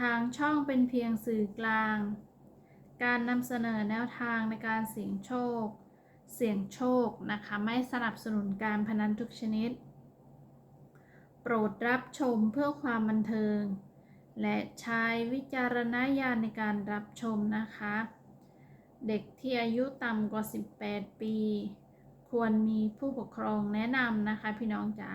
ทางช่องเป็นเพียงสื่อกลาง การนำเสนอแนวทางในการเสี่ยงโชค เสี่ยงโชคนะคะ ไม่สนับสนุนการพนันทุกชนิด โปรดรับชมเพื่อความบันเทิง และใช้วิจารณญาณในการรับชมนะคะ เด็กที่อายุต่ำกว่า 18 ปี ควรมีผู้ปกครองแนะนำนะคะพี่น้องจ๋า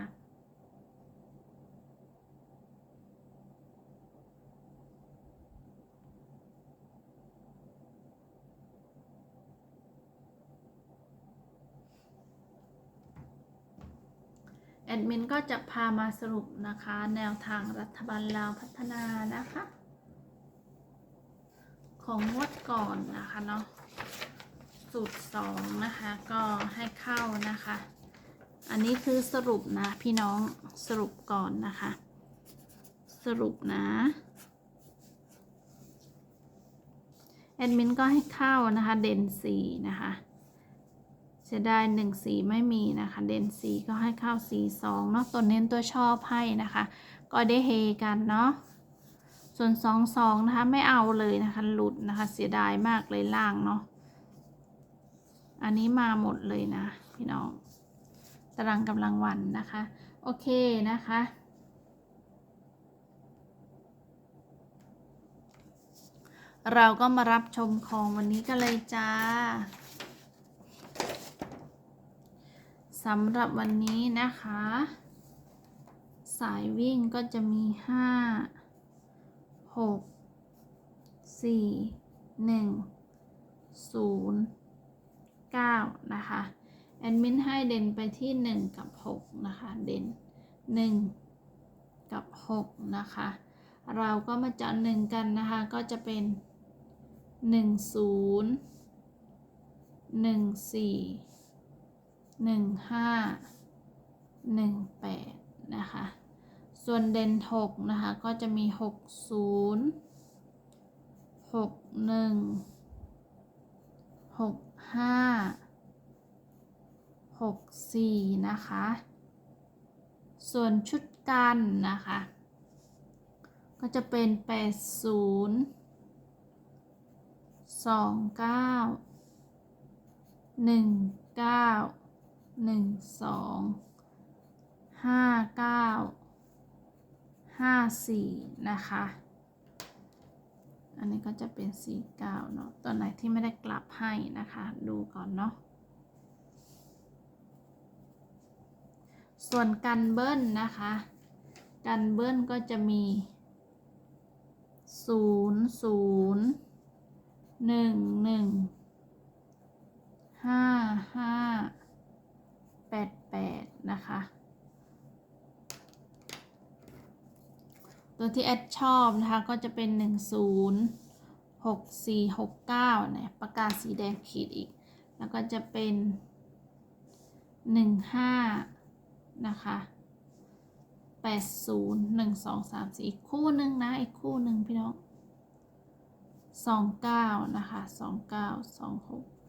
ดมินก็จะพามาสรุปนะคะ แนวทางรัฐบาลลาวพัฒนานะคะ ของงวดก่อนนะคะเนาะสูตรสองนะคะก็ให้เข้านะคะ อันนี้คือสรุปนะพี่น้องสรุปก่อนนะคะ สรุปนะแอดมินก็ให้เข้านะคะ เด่นสีนะคะ สียดายหนึ่งสีไม่มีนะคะ เด่นสีก็ให้เข้าสีสองเนาะตัวเน้นตัวชอบให้นะคะ ก็ได้เฮกันเนาะส่วนสองสองนะคะไม่เอาเลยนะคะหลุดนะคะเสียดายมากเลยล่างเนาะอันนี้มาหมดเลยนะ พี่น้องตารางกำลังวันนะคะ โอเคนะคะเราก็มารับชมของวันนี้กันเลยจ้า สำหรับวันนี้นะคะ สายวิ่งก็จะมีห้าหกสี่หนึ่งศูนย์เก้านะคะ แอดมินให้เด่นไปที่หนึ่งกับหกนะคะ เด่นหนึ่งกับหกนะคะ เราก็มาจาะหนึ่งกันนะคะ ก็จะเป็นหนึ่งศูนย์หนึ่งสี่ หนึ่งห้าหนึ่งแปดนะคะ ส่วนเด่นหกนะคะ ก็จะมีหกศูนย์หกหนึ่งหกห้าหกสี่นะคะ ส่วนชุดกันนะคะ ก็จะเป็นแปดศูนย์สองเก้าหนึ่งเก้า หนึ่งสองห้าเก้าห้าสี่นะคะ อันนี้ก็จะเป็นสี่เก้าเนาะตัวไหนที่ไม่ได้กลับให้นะคะ ดูก่อนเนาะส่วนกันเบิ้ลนะคะ กันเบิ้ลก็จะมีศูนย์ศูนย์หนึ่งหนึ่งห้าห้า 88 นะคะ ตัวที่แอดชอบนะคะก็จะเป็น 10 6469เนี่ยประกาศสีแดงขีดอีก แล้วก็จะเป็น 15 นะคะ80 1 2 3 4 อีกคู่หนึ่งนะ อีกคู่หนึ่งพี่น้อง 29 นะคะ 29 26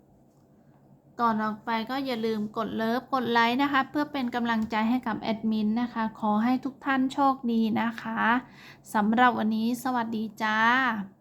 ก่อนออกไปก็อย่าลืมกดเลิฟกดไลค์นะคะ เพื่อเป็นกำลังใจให้กับแอดมินนะคะ ขอให้ทุกท่านโชคดีนะคะสำหรับวันนี้สวัสดีจ้า